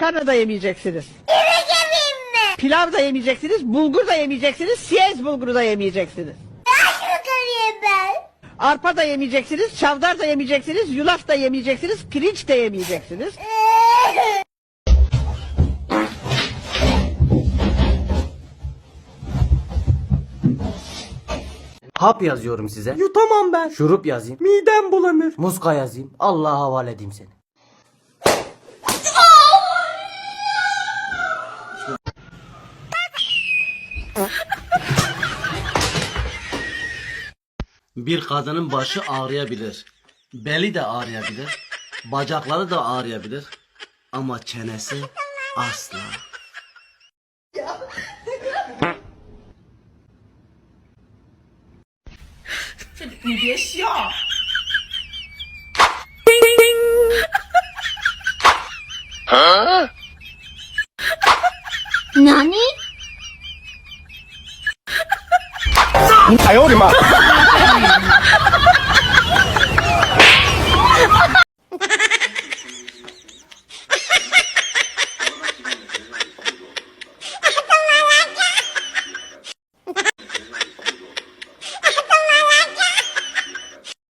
Makarna da yemeyeceksiniz. Pilav da yemeyeceksiniz, bulgur da yemeyeceksiniz, siyez bulguru da yemeyeceksiniz. Arpa da yemeyeceksiniz, çavdar da yemeyeceksiniz, yulaf da yemeyeceksiniz, pirinç de yemeyeceksiniz. Hap yazıyorum size. Yutamam ben. Şurup yazayım. Midem bulanır. Muska yazayım. Allah'a havale edeyim seni. Bir kadının başı ağrıyabilir. Beli de ağrıyabilir. Bacakları da ağrıyabilir. Ama çenesi asla. Nani? 哎呦我的妈